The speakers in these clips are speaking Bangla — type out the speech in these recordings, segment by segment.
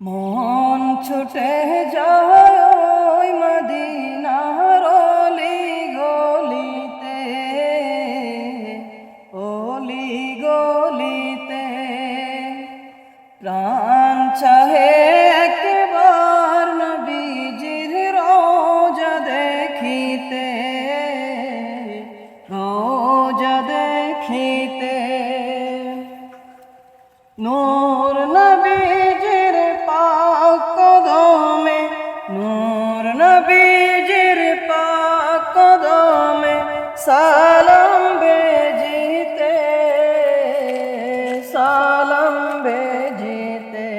মন ছুটে যায় মদিনার অলি গলিতে অলি গলিতে। প্রাণ চাহে একবার নবীজির রোজা দেখিতে রোজা দেখিতে। নূর নবীজির সালাম বেজিতে সালাম বেজিতে।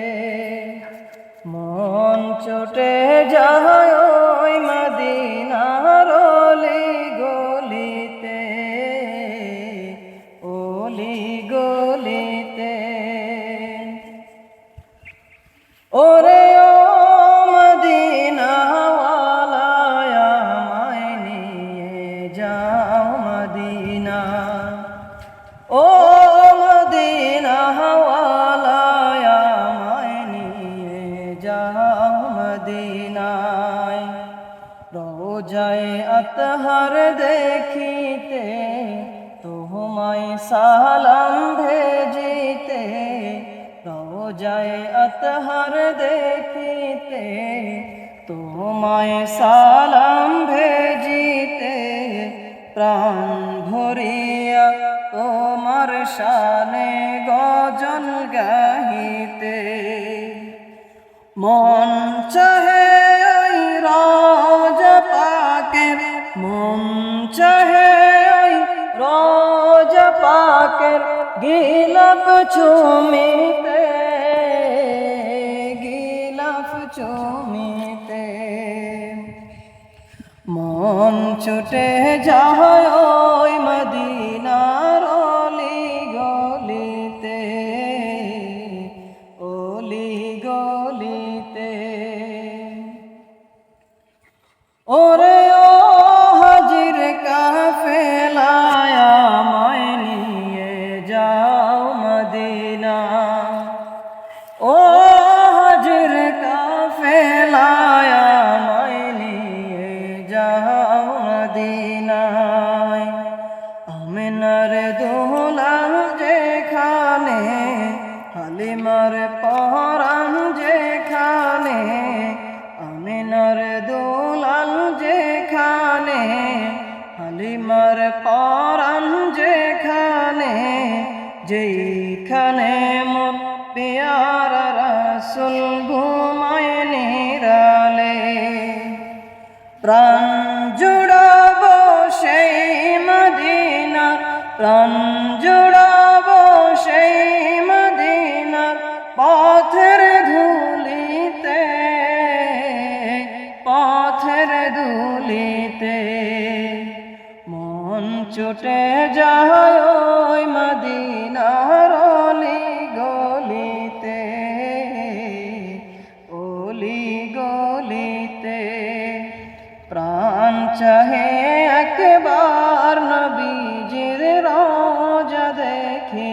মন চোটে যায় রোজায় আতহার দেখিতে, তোমায় সালাম ভেজিতে। রোজায় আতহার দেখিতে, তোমায় সালাম ভেজিতে। প্রাণ ভরিয়া তোমার শানে গজন গাহিতে। মন চাহে পাকের গিলাপ চুমিতে গিলাপ চুমিতে। মন ছুটে যায় ওই মদিনার অলি গলিতে অলি গলিতে। ওরে মদিনায় আমিনার দোলাল যেখানে, হালিমার পরাণ যেখানে, আমিনার দোলাল যেখানে, হালিমার পরাণ যেখানে যেখানে মোর পেয়ার রসুল ঘুমায় নিরালে। প্রাণ জুড়াবো সেই মদিনা প্রাণ জুড়াবো সেই মদিনার পথের ধুলিতে পথের ধুলিতে। মন ছুটে যায় ওই মদিনার অলি গলিতে অলি গলিতে। প্রাণ चाहे एक बार नबी जिर रोज देखे